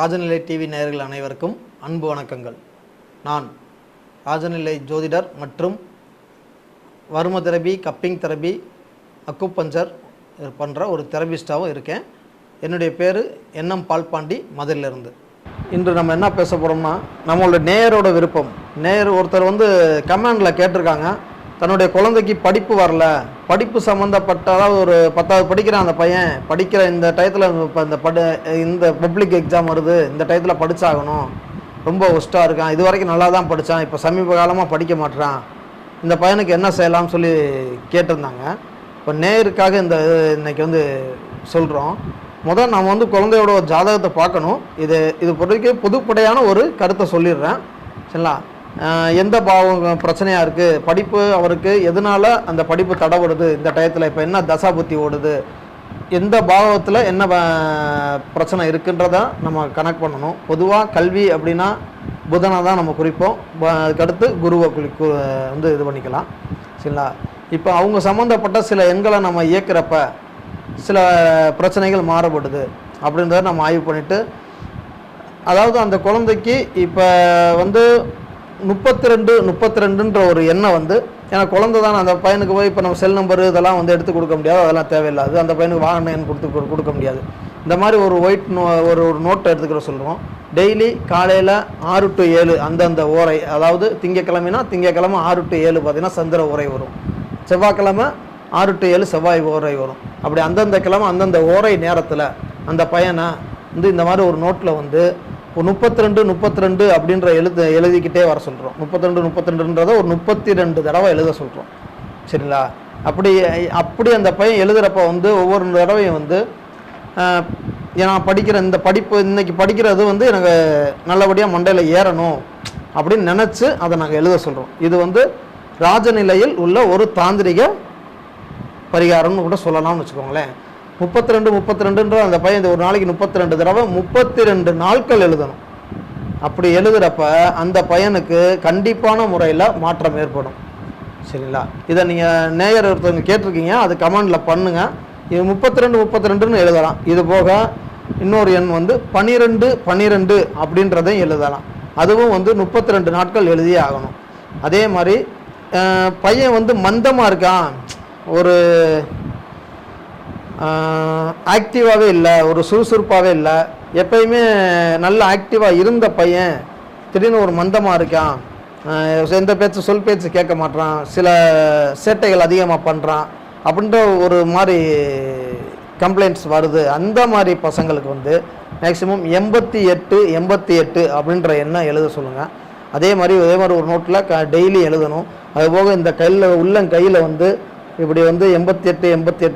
Rajanilai TV நேயர்கள் அனைவருக்கும் அன்பு வணக்கங்கள். நான் ராஜநிலை ஜோதிடர் மற்றும் வரும தெரபி கப்பிங் தெரபி அக்குப்பஞ்சர் பண்ணுற ஒரு தெரபிஸ்டாகவும் இருக்கேன். என்னுடைய பேர் என்எம் பால்பாண்டி மதுரையிலிருந்து. இன்று நம்ம என்ன பேச போகிறோம்னா நம்மளோட நேயரோட விருப்பம். நேயர் ஒருத்தர் வந்து கமெண்டில் கேட்டிருக்காங்க. தன்னுடைய குழந்தைக்கு படிப்பு வரல. படிப்பு சம்மந்தப்பட்ட ஒரு பத்தாவது படிக்கிறான் அந்த பையன். படிக்கிற இந்த டயத்தில் இப்போ இந்த படு இந்த பப்ளிக் எக்ஸாம் வருது. இந்த டயத்தில் படித்தாகணும் ரொம்ப ஒஸ்ட்டாக இருக்கான். இது வரைக்கும் நல்லா தான் படித்தான் இப்போ சமீப காலமாக படிக்க மாட்றான். இந்த பையனுக்கு என்ன செய்யலாம்னு சொல்லி கேட்டிருந்தாங்க. இப்போ நேருக்காக இந்த இன்னைக்கு வந்து சொல்கிறோம் முதல் நாம் வந்து குழந்தையோட ஜாதகத்தை பார்க்கணும். இது இது பொறுத்தவரைக்கும் பொதுப்படையான ஒரு கருத்தை சொல்லிடுறேன். சரிங்களா? எந்த பாவம் பிரச்சனையாக இருக்குது படிப்பு அவருக்கு எதனால் அந்த படிப்பு தடவுடுது இந்த டயத்தில் இப்போ என்ன தசா புத்தி ஓடுது? எந்த பாவத்தில் என்ன பிரச்சனை இருக்குன்றத நம்ம கனெக்ட் பண்ணணும். பொதுவாக கல்வி அப்படின்னா புதனை தான் நம்ம குறிப்போம். அதுக்கடுத்து குருவை குறி கு- வந்து இது பண்ணிக்கலாம். சரிங்களா? இப்போ அவங்க சம்மந்தப்பட்ட சில எண்களை நம்ம இயக்கிறப்ப சில பிரச்சனைகள் மாறுபடுது அப்படின்றத நம்ம ஆய்வு பண்ணிவிட்டு அதாவது அந்த குழந்தைக்கு இப்போ வந்து முப்பத்தி ரெண்டு முப்பத்தி ரெண்டுன்ற ஒரு எண்ணம் வந்து ஏன்னா குழந்தை தான் அந்த பையனுக்கு போய் இப்போ நம்ம செல் நம்பர் இதெல்லாம் வந்து எடுத்து கொடுக்க முடியாது அதெல்லாம் தேவையில்லாது. அந்த பையனுக்கு வாகன எண் கொடுத்து கொடு- கொடுக்க முடியாது. இந்த மாதிரி ஒரு ஒயிட் நோ ஒரு ஒரு நோட்டை எடுத்துக்கிற சொல்லுவோம் டெய்லி காலையில் ஆறு டு ஏழு அந்தந்த ஓரை அதாவது திங்கக்கிழமைனா திங்கக்கிழமை ஆறு டு ஏழு பார்த்தீங்கன்னா சந்திர ஓரை வரும். செவ்வாய்க்கிழமை ஆறு டு ஏழு செவ்வாய் ஓரை வரும். அப்படி அந்தந்த கிழமை அந்தந்த ஓரை நேரத்தில் அந்த பையனை வந்து இந்த மாதிரி ஒரு நோட்டில் வந்து ஒரு முப்பத்தி ரெண்டு முப்பத்தி ரெண்டு அப்படின்ற எழுத்து எழுதிக்கிட்டே வர சொல்கிறோம் முப்பத்தி ரெண்டு முப்பத்தி ரெண்டுன்றதை ஒரு முப்பத்தி ரெண்டு தடவை எழுத சொல்கிறோம் சரிங்களா? அப்படி அப்படி அந்த பையன் எழுதுகிறப்ப வந்து ஒவ்வொரு தடவையும் வந்து நான் படிக்கிற இந்த படிப்பு இன்னைக்கு படிக்கிறது வந்து எனக்கு நல்லபடியாக மண்டையில் ஏறணும் அப்படின்னு நினச்சி அதை நாங்கள் எழுத சொல்கிறோம் இது வந்து ராஜநிலையில் உள்ள ஒரு தாந்திரிக பரிகாரம்னு கூட சொல்லலாம்னு வச்சுக்கோங்களேன். முப்பத்தி ரெண்டு முப்பத்தி ரெண்டுன்ற அந்த பையன் இந்த ஒரு நாளைக்கு முப்பத்தி ரெண்டு தடவை முப்பத்தி ரெண்டு நாட்கள் எழுதணும். அப்படி எழுதுகிறப்ப அந்த பையனுக்கு கண்டிப்பான முறையில் மாற்றம் ஏற்படும். சரிங்களா? இதை நீங்கள் நேயர் ஒருத்தவங்க கேட்டிருக்கீங்க அது கமெண்டில் பண்ணுங்கள் இது முப்பத்தி ரெண்டு முப்பத்தி ரெண்டுன்னு எழுதலாம். இது போக இன்னொரு எண் வந்து பன்னிரெண்டு பன்னிரெண்டு அப்படின்றதையும் எழுதலாம். அதுவும் வந்து முப்பத்தி ரெண்டு நாட்கள் எழுதியே ஆகணும். அதே மாதிரி பையன் வந்து மந்தமாக இருக்கான். ஒரு ஆக்டிவாகவே இல்லை ஒரு சுறுசுறுப்பாகவே இல்லை. எப்பயுமே நல்ல ஆக்டிவாக இருந்த பையன் திடீர்னு ஒரு மந்தமாக இருக்கான். எந்த பேச்சு சொல் பேச்சு கேட்க மாட்றான். சில சேட்டைகள் அதிகமாக பண்ணுறான் அப்படின்ற ஒரு மாதிரி கம்ப்ளைண்ட்ஸ் வருது. அந்த மாதிரி பசங்களுக்கு வந்து மேக்ஸிமம் எண்பத்தி எட்டு எண்பத்தி எட்டு அப்படின்ற எண்ணம் எழுத சொல்லுங்கள் அதே மாதிரி அதே மாதிரி ஒரு நோட்டில் க டெய்லி எழுதணும். அதுபோக இந்த கையில் உள்ளங்கையில் வந்து இப்படி வந்து எண்பத்தி எட்டு எண்பத்தி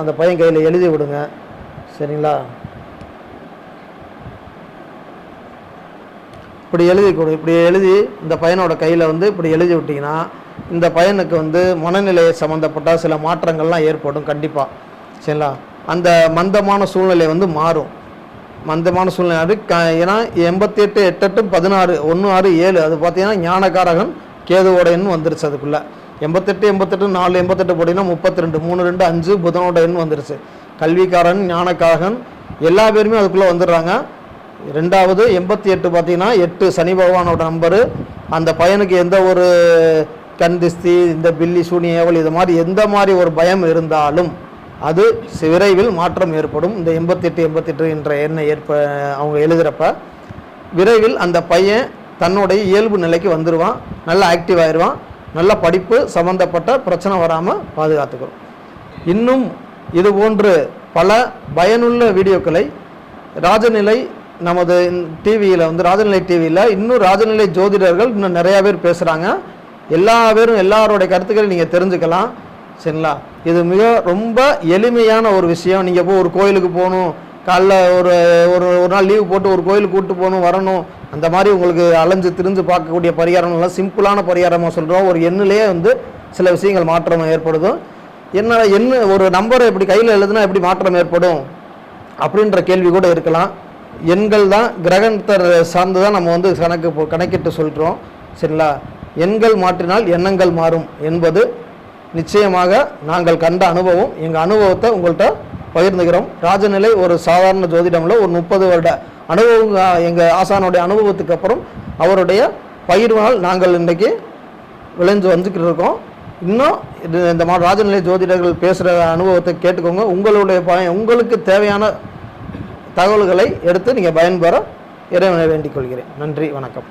அந்த பையன் கையில் எழுதி விடுங்க. சரிங்களா? இப்படி எழுதி கொடு இப்படி எழுதி இந்த பையனோட கையில் வந்து இப்படி எழுதி விட்டிங்கன்னா இந்த பையனுக்கு வந்து மனநிலையை சம்மந்தப்பட்ட சில மாற்றங்கள்லாம் ஏற்படும் கண்டிப்பாக சரிங்களா? அந்த மந்தமான சூழ்நிலை வந்து மாறும். மந்தமான சூழ்நிலை அது க ஏன்னா எண்பத்தி எட்டு எட்டு எட்டு பதினாறு ஒன்று ஆறு ஏழு அது பார்த்தீங்கன்னா ஞானகாரகன் கேதுவோட எண் வந்துருச்சு அதுக்குள்ளே. எண்பத்தெட்டு எண்பத்தெட்டு நாலு எண்பத்தெட்டு போட்டிங்கன்னா முப்பத்தி ரெண்டு மூணு ரெண்டு அஞ்சு புதனோட எண் வந்துருச்சு. கல்விக்காரன் ஞானக்காரன் எல்லா பேருமே அதுக்குள்ளே வந்துடுறாங்க. ரெண்டாவது எண்பத்தி எட்டு பார்த்தீங்கன்னா எட்டு சனி பகவானோட நம்பரு. அந்த பையனுக்கு எந்த ஒரு கண் திஸ்தி இந்த பில்லி சூனிய ஏவல் இது மாதிரி எந்த மாதிரி ஒரு பயம் இருந்தாலும் அது விரைவில் மாற்றம் ஏற்படும். இந்த எண்பத்தெட்டு எண்பத்தெட்டு என்ற எண்ணை ஏற்ப அவங்க எழுதுகிறப்ப விரைவில் அந்த பையன் தன்னுடைய இயல்பு நிலைக்கு வந்துடுவான் நல்லா ஆக்டிவ் ஆயிடுவான் நல்ல படிப்பு சம்மந்தப்பட்ட பிரச்சனை வராமல் பாதுகாத்துக்கிறோம். இன்னும் இது போன்று பல பயனுள்ள வீடியோக்களை ராஜநிலை நமது டிவியில் வந்து ராஜநிலை டிவியில் இன்னும் ராஜநிலை ஜோதிடர்கள் இன்னும் நிறையா பேர் பேசுகிறாங்க எல்லா பேரும் எல்லாருடைய கருத்துக்களை நீங்கள் தெரிஞ்சுக்கலாம். சரிங்களா? இது மிக ரொம்ப எளிமையான ஒரு விஷயம். நீங்கள் போய் ஒரு கோயிலுக்கு போகணும் காலைல ஒரு ஒரு ஒரு நாள் லீவு போட்டு ஒரு கோயிலுக்கு கூப்பிட்டு போகணும் வரணும். அந்த மாதிரி உங்களுக்கு அலைஞ்சு திரிஞ்சு பார்க்கக்கூடிய பரிகாரம்லாம் சிம்பிளான பரிகாரமாக சொல்கிறோம் ஒரு எண்ணிலேயே வந்து சில விஷயங்கள் மாற்றம் ஏற்படுதும் என்ன என்ன ஒரு நம்பரை இப்படி கையில் எழுதுனா எப்படி மாற்றம் ஏற்படும்? அப்படின்ற கேள்வி கூட இருக்கலாம். எண்கள் தான் கிரகணத்தை சார்ந்து தான் நம்ம வந்து கணக்கு கணக்கிட்டு சொல்கிறோம் சரிங்களா? எண்கள் மாற்றினால் எண்ணங்கள் மாறும் என்பது நிச்சயமாக நாங்கள் கண்ட அனுபவம். எங்கள் அனுபவத்தை உங்கள்கிட்ட பகிர்ந்துக்கிறோம். ராஜநிலை ஒரு சாதாரண ஜோதிடமில் ஒரு முப்பது வருட அனுபவம் எங்கள் ஆசானுடைய அனுபவத்துக்கு அப்புறம் அவருடைய பயிர்வால் நாங்கள் இன்றைக்கி விளைஞ்சு வந்துக்கிட்டு இருக்கோம். இன்னும் இது இந்த மாதிரி ராஜநிலை ஜோதிடர்கள் பேசுகிற அனுபவத்தை கேட்டுக்கோங்க. உங்களுடைய பய உங்களுக்கு தேவையான தகவல்களை எடுத்து நீங்கள் பயன்பெற இறைவனை வேண்டிக் கொள்கிறேன். நன்றி வணக்கம்.